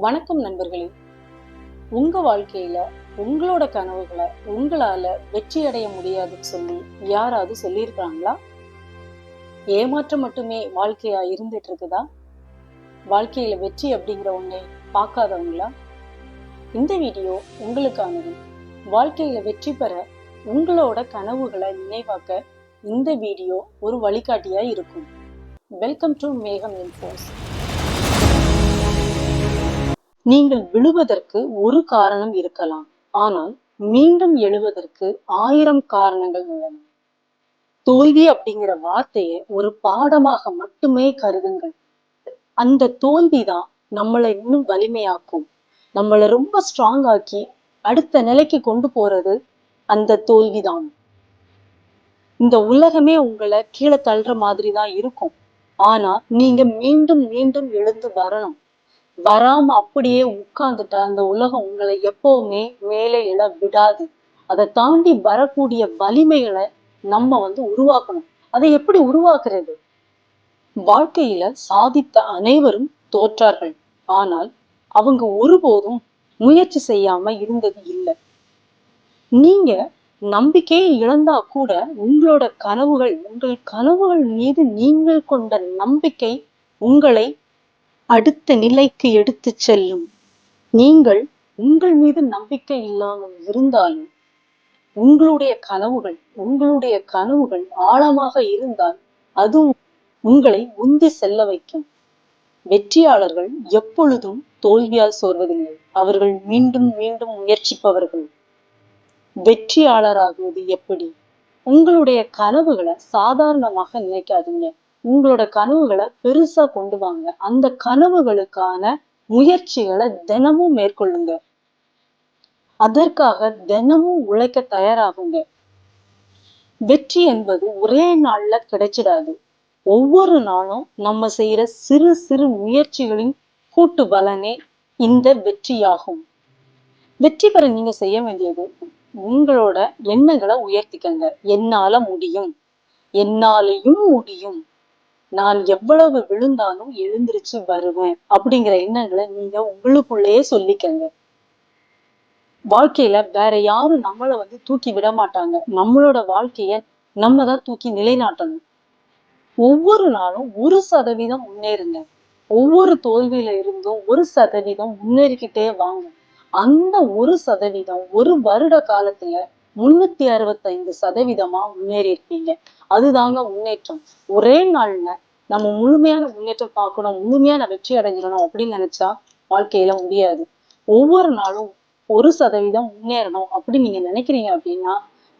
வணக்கம் நண்பர்களே. உங்க வாழ்க்கையில உங்களோட கனவுகளை உங்களால வெற்றி அடைய முடியாதுன்னு சொல்லி யாராவது சொல்லியிருக்கிறாங்களா? ஏமாற்றம் மட்டுமே வாழ்க்கையா இருந்துட்டு இருக்குதா? வாழ்க்கையில வெற்றி அப்படிங்கிற ஒன்றை பார்க்காதவங்களா? இந்த வீடியோ உங்களுக்கானது. வாழ்க்கையில வெற்றி பெற உங்களோட கனவுகளை நினைவாக்க இந்த வீடியோ ஒரு வழிகாட்டியா இருக்கும். வெல்கம் டு மேகம் இன்ஃபோஸ் நீங்கள் விழுவதற்கு ஒரு காரணம் இருக்கலாம். ஆனால் மீண்டும் எழுவதற்கு ஆயிரம் காரணங்கள் உள்ளன. தோல்வி அப்படிங்கிற வார்த்தையை ஒரு பாடமாக மட்டுமே கருதுங்கள். அந்த தோல்விதான் நம்மளை இன்னும் வலிமையாக்கும். நம்மளை ரொம்ப ஸ்ட்ராங் ஆக்கி அடுத்த நிலைக்கு கொண்டு போறது அந்த தோல்விதான் இந்த உலகமே உங்களை கீழே தள்ளுற மாதிரி தான் இருக்கும். ஆனா நீங்க மீண்டும் மீண்டும் எழுந்து வரணும். வராம அப்படியே உட்கார்ந்துட்டா அந்த உலகம் உங்களை எப்பவுமே மேலே எழ விடாது. அதை தாண்டி வரக்கூடிய வலிமைகளை நம்ம வந்து உருவாக்கணும். அதை எப்படி உருவாக்குறது? வாழ்க்கையில சாதித்த அனைவரும் தோற்றார்கள். ஆனால் அவங்க ஒருபோதும் முயற்சி செய்யாம இருந்தது இல்லை. நீங்க நம்பிக்கையை இழந்தா கூட உங்களோட கனவுகள் உங்கள் கனவுகள் மீது நீங்கள் கொண்ட நம்பிக்கை உங்களை அடுத்த நிலைக்கு எடுத்துச் செல்லும். நீங்கள் உங்கள் மீது நம்பிக்கை இல்லாமல் இருந்தாலும் உங்களுடைய கனவுகள் உங்களுடைய கனவுகள் ஆழமாக இருந்தால் அதுவும் உங்களை உந்தி செல்ல வைக்கும். வெற்றியாளர்கள் எப்பொழுதும் தோல்வியால் சோர்வதில்லை. அவர்கள் மீண்டும் மீண்டும் முயற்சிப்பவர்கள். வெற்றியாளராகுவது எப்படி? உங்களுடைய கனவுகளை சாதாரணமாக நினைக்காதீங்க. உங்களோட கனவுகளை பெருசா கொண்டு வாங்க. அந்த கனவுகளுக்கான முயற்சிகளை தினமும் மேற்கொள்ளுங்க. அதற்காக தினமும் உழைக்க தயாராகுங்க. வெற்றி என்பது ஒரே நாள்ல கிடைச்சிடாது. ஒவ்வொரு நாளும் நம்ம செய்யற சிறு சிறு முயற்சிகளின் கூட்டு பலனே இந்த வெற்றியாகும். வெற்றி பெற நீங்க செய்ய வேண்டியது உங்களோட எண்ணங்களை உயர்த்திக்கங்க. என்னால முடியும். என்னாலையும் முடியும். நான் எவ்வளவு விழுந்தாலும் எழுந்திருச்சு வருவேன் அப்படிங்கிற எண்ணங்களை நீங்க உங்களுக்குள்ளேயே சொல்லிக்கங்க. வாழ்க்கையில வேற யாரும் நம்மளை வந்து தூக்கி விட மாட்டாங்க. நம்மளோட வாழ்க்கைய நம்ம தான் தூக்கி நிலைநாட்டணும். ஒவ்வொரு நாளும் ஒரு சதவீதம் முன்னேறுங்க. ஒவ்வொரு தோல்வியில இருந்தும் ஒரு சதவீதம் முன்னேறிக்கிட்டே வாங்க. அந்த ஒரு சதவீதம் ஒரு வருட காலத்துல முன்னூத்தி அறுபத்தைந்து சதவீதமா முன்னேறி இருக்கீங்க அதுதாங்க முன்னேற்றம். ஒரே நாள்ல நம்ம முழுமையான முன்னேற்றம் பார்க்கணும் முழுமையான வெற்றி அடைஞ்சிடணும் அப்படின்னு நினைச்சா வாழ்க்கையில முடியாது. ஒவ்வொரு நாளும் ஒரு சதவீதம் முன்னேறணும் அப்படின்னு நீங்க நினைக்கிறீங்க அப்படின்னா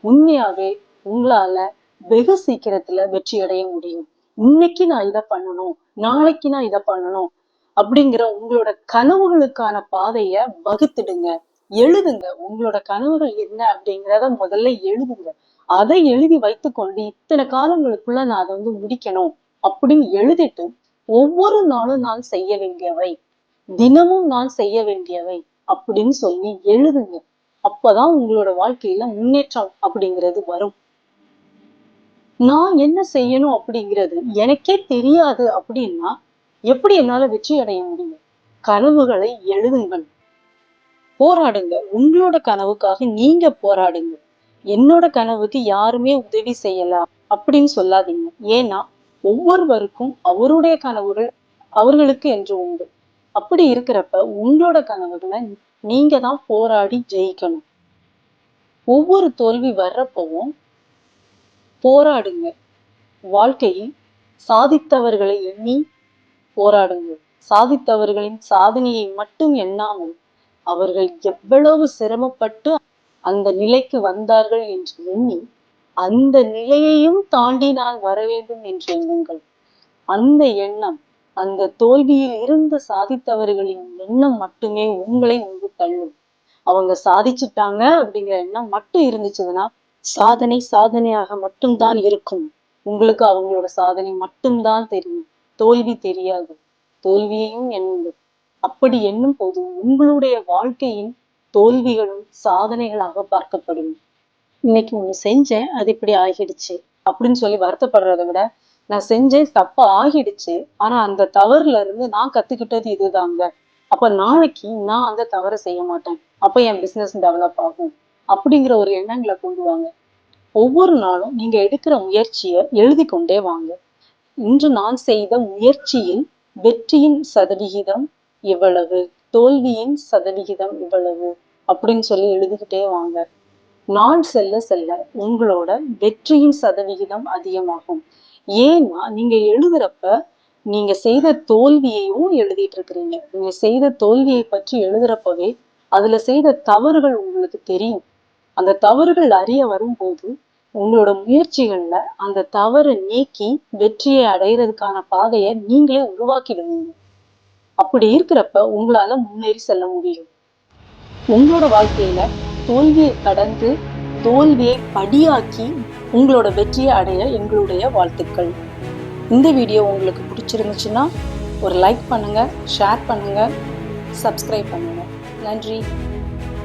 உண்மையாவே உங்களால வெகு சீக்கிரத்துல வெற்றி அடைய முடியும். இன்னைக்கு நான் இதை பண்ணணும் நாளைக்கு நான் இதை பண்ணணும் அப்படிங்கிற உங்களோட கனவுகளுக்கான பாதைய வகுத்துடுங்க. எழுதுங்க. உங்களோட கனவுகள் என்ன அப்படிங்கிறத முதல்ல எழுதுங்க. அதை எழுதி வைத்துக்கொண்டு இத்தனை காலங்களுக்குள்ள நான் அதை வந்து முடிக்கணும் அப்படின்னு எழுதிட்டு ஒவ்வொரு நாளும் நான் செய்ய வேண்டியவை. தினமும் நான் செய்ய வேண்டியவை அப்படின்னு சொல்லி எழுதுங்க. அப்பதான் உங்களோட வாழ்க்கையில முன்னேற்றம் அப்படிங்கிறது வரும். நான் என்ன செய்யணும் அப்படிங்கிறது எனக்கே தெரியாது அப்படின்னா எப்படி என்னால வெற்றி அடைய முடியும்? கனவுகளை எழுதுங்கள். போராடுங்க. உங்களோட கனவுக்காக நீங்க போராடுங்க. என்னோட கனவுக்கு யாருமே உதவி செய்யலாம் அப்படின்னு சொல்லாதீங்க. ஏன்னா ஒவ்வொருவருக்கும் அவருடைய கனவுகள் அவர்களுக்கு என்று உண்டு. அப்படி இருக்கிறப்ப உங்களோட கனவுகளை நீங்க தான் போராடி ஜெயிக்கணும். ஒவ்வொரு தோல்வி வர்றப்பவும் போராடுங்க. வாழ்க்கையில் சாதித்தவர்களை எண்ணி போராடுங்க. சாதித்தவர்களின் சாதனையை மட்டும் எண்ணாமல் அவர்கள் எவ்வளவு சிரமப்பட்டு அந்த நிலைக்கு வந்தார்கள் என்று எண்ணி அந்த நிலையையும் தாண்டி நான் வர வேண்டும் என்று எண்ணுங்கள். அந்த எண்ணம் அந்த தோல்வியில் இருந்து சாதித்தவர்களின் எண்ணம் மட்டுமே உங்களை வந்து தள்ளும். அவங்க சாதிச்சுட்டாங்க அப்படிங்கிற எண்ணம் மட்டும் இருந்துச்சுன்னா சாதனை சாதனையாக மட்டும்தான் இருக்கும். உங்களுக்கு அவங்களோட சாதனை மட்டும்தான் தெரியும். தோல்வி தெரியாது. தோல்வியையும் எண்ணுங்கள். அப்படி எண்ணும் போது உங்களுடைய வாழ்க்கையின் தோல்விகளும் சாதனைகளாக பார்க்கப்படும். இன்னைக்கு ஒண்ணு செஞ்சேன் அது இப்படி ஆகிடுச்சு அப்படின்னு சொல்லி வருத்தப்படுறதை விட நான் செஞ்சேன் தப்பா ஆகிடுச்சு. ஆனா அந்த தவறுல இருந்து நான் கத்துக்கிட்டது இதுதாங்க. அப்ப நாளைக்கு நான் அந்த தவறை செய்ய மாட்டேன். அப்ப என் பிசினஸ் டெவலப் ஆகும் அப்படிங்கிற ஒரு எண்ணங்களை கொண்டு வாங்க. ஒவ்வொரு நாளும் நீங்க எடுக்கிற முயற்சியை எழுதி கொண்டே வாங்க. இன்று நான் செய்த முயற்சியில் வெற்றியின் சதவிகிதம் இவ்வளவு தோல்வியின் சதவிகிதம் இவ்வளவு அப்படின்னு சொல்லி எழுதிக்கிட்டே வாங்க. நாள் செல்ல செல்ல உங்களோட வெற்றியின் சதவிகிதம் அதிகமாகும். ஏன்னா நீங்க எழுதுறப்ப நீங்க செய்த தோல்வியையும் எழுதிட்டு இருக்கிறீங்க. நீங்க செய்த தோல்வியை பற்றி எழுதுறப்பவே அதுல செய்த தவறுகள் உங்களுக்கு தெரியும். அந்த தவறுகள் அறிய வரும்போது உங்களோட முயற்சிகள்ல அந்த தவறை நீக்கி வெற்றியை அடையிறதுக்கான பாதையை நீங்களே உருவாக்கிடுவீங்க. அப்படி இருக்கிறப்ப உங்களால முன்னேறி செல்ல முடியும். உங்களோட வாழ்க்கையில தோல்வியை கடந்து தோல்வியை படியாக்கி உங்களோட வெற்றியை அடைய எங்களுடைய வாழ்த்துக்கள். இந்த வீடியோ உங்களுக்கு பிடிச்சிருந்துச்சுன்னா ஒரு லைக் பண்ணுங்க ஷேர் பண்ணுங்க சப்ஸ்கிரைப் பண்ணுங்க. நன்றி.